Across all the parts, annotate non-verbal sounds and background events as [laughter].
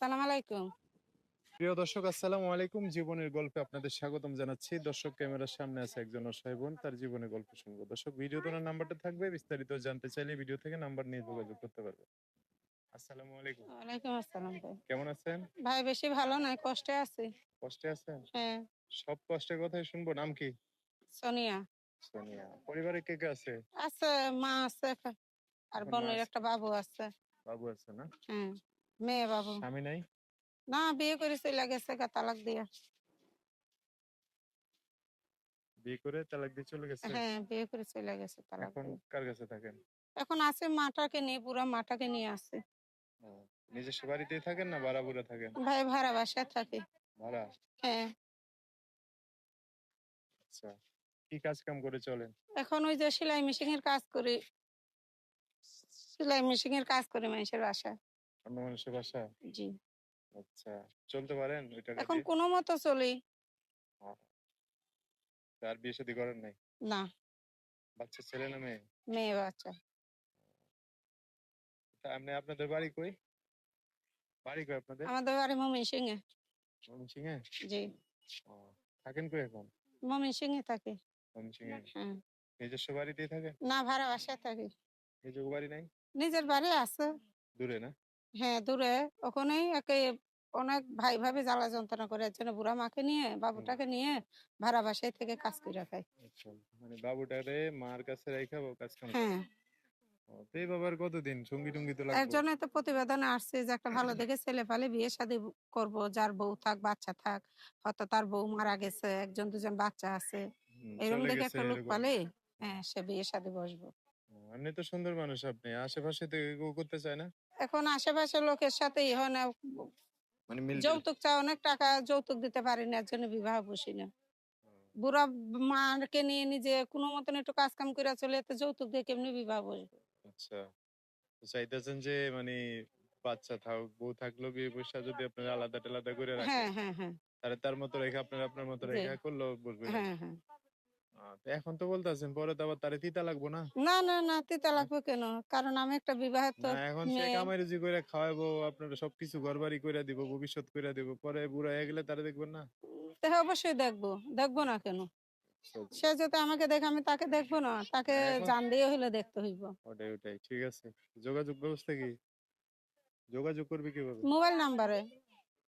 সালাম আলাইকুম। প্রিয় দর্শক আসসালামু আলাইকুম। জীবনের গল্পে আপনাদের স্বাগতম জানাচ্ছি। দর্শক ক্যামেরার সামনে আছে একজন অসহায় বোন তার জীবনের গল্প শুনব। দর্শক ভিডিও তোলার নাম্বারটা থাকবে বিস্তারিত জানতে চাইলে ভিডিও থেকে নাম্বার নিয়ে যোগাযোগ করতে পারবে আসসালামু আলাইকুম। ওয়ালাইকুম আসসালাম ভাই। কেমন আছেন? ভাই বেশি ভালো নয় কষ্টে আছি। কষ্টে আছেন? হ্যাঁ। সব কষ্টের কথাই শুনব। নাম কি? সোনিয়া। সোনিয়া। পরিবারে কে কে আছে? আছে মা আছে আর মা বোনের একটা বাবু আছে। বাবু আছে না? হ্যাঁ। মেয়ে বাবু। স্বামী নাই? না বিয়ে করে চলে গেছে গা তালাক দিয়া। বিয়ে করে তালাক দিয়ে চলে গেছে? হ্যাঁ বিয়ে করে চলে গেছে তালাক এখন কার কাছে থাকেন? এখন আছে মাটাকে নিয়ে পুরা মাটাকে নিয়ে আছে। ও, নিজস্ব বাড়িতেই থাকেন না ভাড়া বুড়া থাকেন? ভাই ভাড়া বাসায় থাকে। ভাড়া? হ্যাঁ। আচ্ছা কি কাজ কাম করে চলেন? এখন ওই যে সেলাই মেশিন এর কাজ করি। সেলাই মেশিন এর কাজ করি মানুষের বাসায়। মানুষের বাসা জি। আচ্ছা চলতে পারেন ওই টাকা এখন কোনো মতো চলি। আর বিয়ে শাদী করেন নাই? না। বাচ্চা ছেলে না মেয়ে? মেয়ে বাচ্চা। আপনি আপনাদের বাড়ি কই? বাড়ি কই আপনাদের? আমাদের বাড়ি মমিন সিং এ জি থাকেন কই এখন? মমিন সিং এ থাকি। ময়মনসিংহে? হ্যাঁ। নিজস্ব বাড়িতেই থাকেন না ভাড়া বাসায় থাকি। নিজের বাড়ি নাই? নিজের বাড়ি আছে। দূরে না? হ্যাঁ দূরে। ওখানেই একে অনেক ভাই ভাবে জ্বালা যন্ত্রণা করে। এর জন্য বুড়া মাকে নিয়ে বাবুটাকে নিয়ে ভাড়া বাসায় থেকে কাজ করে খাই আচ্ছা। মানে বাবুটারে মার কাছে কাজ করে। হ্যাঁ। এই বাবার কতদিন? সঙ্গী টঙ্গী তো এর লাগবে। জন্য তো প্রতিবেদনে আসছে যে একটা ভালো [laughs] দেখে ছেলে পালে বিয়ে শাদী করব। যার বউ থাক বাচ্চা থাক হয়তো তার বউ মারা গেছে একজন দুজন বাচ্চা আছে। এরকম দেখে একটা লোক পালে হ্যাঁ সে বিয়ে শাদী বসবো। এমনি তো সুন্দর মানুষ আপনি। আশেপাশে তো করতে চায় না? এখন আশেপাশে লোকের সাথেই হয় না মানে মিল যৌতুক চা অনেক টাকা যৌতুক দিতে পারি না এর জন্য বিবাহ বসি না। বুড়া মাকে নিয়ে নিজে কোনো মতন একটু কাজ কাম করে চলে তো যৌতুক দিয়ে কেমনি বিবাহ বসবো? আচ্ছা। চাইতেছেন যে মানে বাচ্চা থাক বউ থাকলেও বিয়ে পয়সা যদি আপনারা আলাদা টালাদা করে রাখেন হ্যাঁ হ্যাঁ হ্যাঁ। তাহলে তার মতো রেখে আপনার আপনার মতো। রেখে করলেও বলবে না। হ্যাঁ হ্যাঁ। এখন তো বলতেছেন পরে তো আবার তারে তিতা লাগবো না? না না না তিতা লাগবে কেন? কারণ আমি একটা এখন সে কামাই রুজি করে খাওয়াবো আপনারা সবকিছু ঘর বাড়ি করে দিব ভবিষ্যৎ করে দিব পরে বুড়া হয়ে গেলে তারা দেখবেন না? তো অবশ্যই দেখব। দেখব না কেন? সে যদি আমাকে দেখে আমি তাকে দেখব না। তাকে এখন- জান দিয়ে হলে দেখতে হইব। ওটাই ওটাই ঠিক আছে। যোগাযোগ ব্যবস্থা কি? যোগাযোগ করবে কীভাবে? মোবাইল নাম্বারে।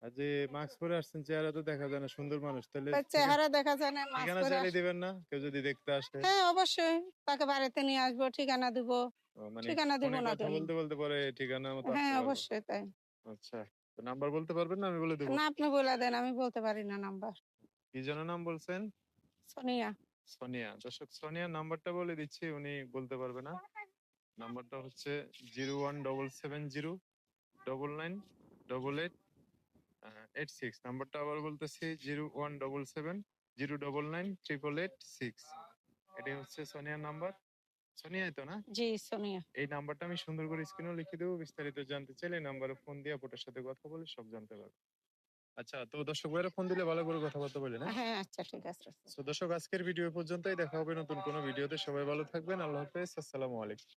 যে মাস্ক পরে আসছেন চেহারা তো দেখা যায় না সুন্দর মানুষ। তাহলে চেহারা দেখা যায় না ঠিকানা চাইলে দিবেন না? কেউ যদি দেখতে আসে। হ্যাঁ অবশ্যই। তাকে বাড়িতে নিয়ে আসব ঠিকানা দিব। মানে ঠিকানা দিব না কথা বলতে বলতে পরে ঠিকানা মতো হ্যাঁ অবশ্যই তাই। আচ্ছা তো নাম্বার বলতে পারবেন না? আমি বলে দেবো। না আপনি বলে দেন আমি বলতে পারি না নাম্বার। কি যেন নাম বলছেন? সোনিয়া। সোনিয়া। দর্শক সোনিয়ার নাম্বারটা বলে দিচ্ছি উনি বলতে পারবে না। নাম্বারটা হচ্ছে zero one double seven zero double nine double eight eight six নাম্বারটা আবার বলতেছি zero one double seven zero double nine triple eight six এটাই হচ্ছে সোনিয়ার নাম্বার। সোনিয়াই তো না? জি সোনিয়া। এই নাম্বারটা আমি সুন্দর করে স্ক্রিনেও লিখে দেবো বিস্তারিত জানতে চাইলে এই নাম্বারে ফোন দিয়ে আপনার সাথে কথা বলে সব জানতে পারবে। আচ্ছা তো দর্শক ভাইরা ফোন দিলে ভালো করে কথাবার্তা বলে না হ্যাঁ আচ্ছা ঠিক আছে তো দর্শক আজকের ভিডিও পর্যন্তই। দেখা হবে নতুন কোনো ভিডিওতে সবাই ভালো থাকবেন। আল্লাহ হাফেজ। আসসালামু আলাইকুম।